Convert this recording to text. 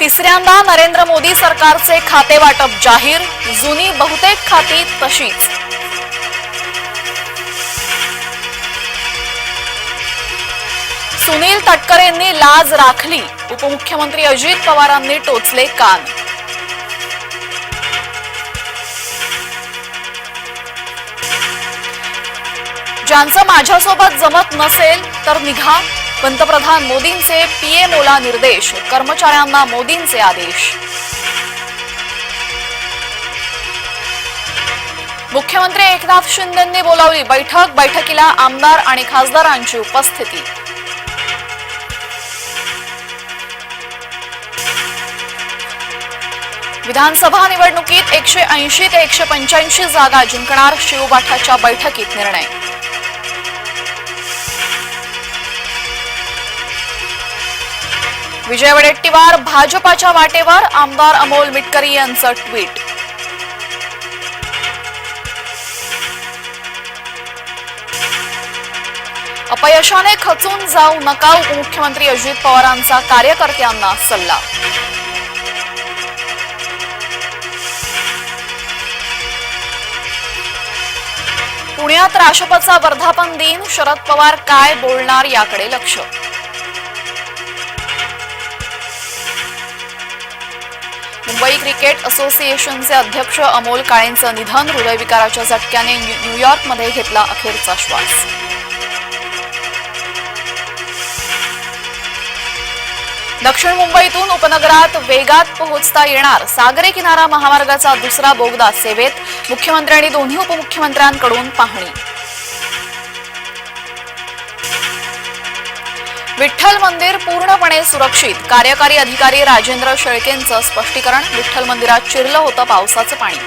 तिसऱ्यांदा नरेंद्र मोदी सरकारचे खाते वाटप जाहीर जुनी बहुतेक खाती तशीच. सुनील तटकरेंनी लाज राखली. उपमुख्यमंत्री अजित पवारांनी टोचले कान. ज्यांचं माझ्यासोबत जमत नसेल तर निघा. पंतप्रधान मोदींचे पीएमओला निर्देश कर्मचाऱ्यांना मोदींचे आदेश. मुख्यमंत्री एकनाथ शिंदेंनी बोलावली बैठक बैठकीला आमदार आणि खासदारांची उपस्थिती. विधानसभा निवडणुकीत एकशे ऐंशी ते एकशे पंच्याऐंशी जागा जिंकणार शिवबाठाच्या बैठकीत निर्णय. विजय वडेट्टीवार भाजपाच्या वाटेवर आमदार अमोल मिटकरी यांचं ट्विट. अपयशाने खचून जाऊ नका उपमुख्यमंत्री अजित पवारांचा कार्यकर्त्यांना सल्ला. पुण्यात राष्ट्रपतीचा वर्धापन दिन शरद पवार काय बोलणार याकडे लक्ष. मुंबई क्रिकेट असोसिएशनचे अध्यक्ष अमोल काळेंचं निधन हृदयविकाराच्या झटक्याने न्यूयॉर्कमध्ये घेतला अखेरचा श्वास. दक्षिण मुंबईतून उपनगरात वेगात पोहोचता येणार सागरी किनारा महामार्गाचा दुसरा बोगदा सेवेत मुख्यमंत्री आणि दोन्ही उपमुख्यमंत्र्यांकडून पाहणी. विठ्ठल मंदिर पूर्णपणे सुरक्षित. कार्यकारी अधिकारी राजेंद्र शेळकेंचं स्पष्टीकरण विठ्ठल मंदिरात चिरलं होतं पावसाचं पाणी.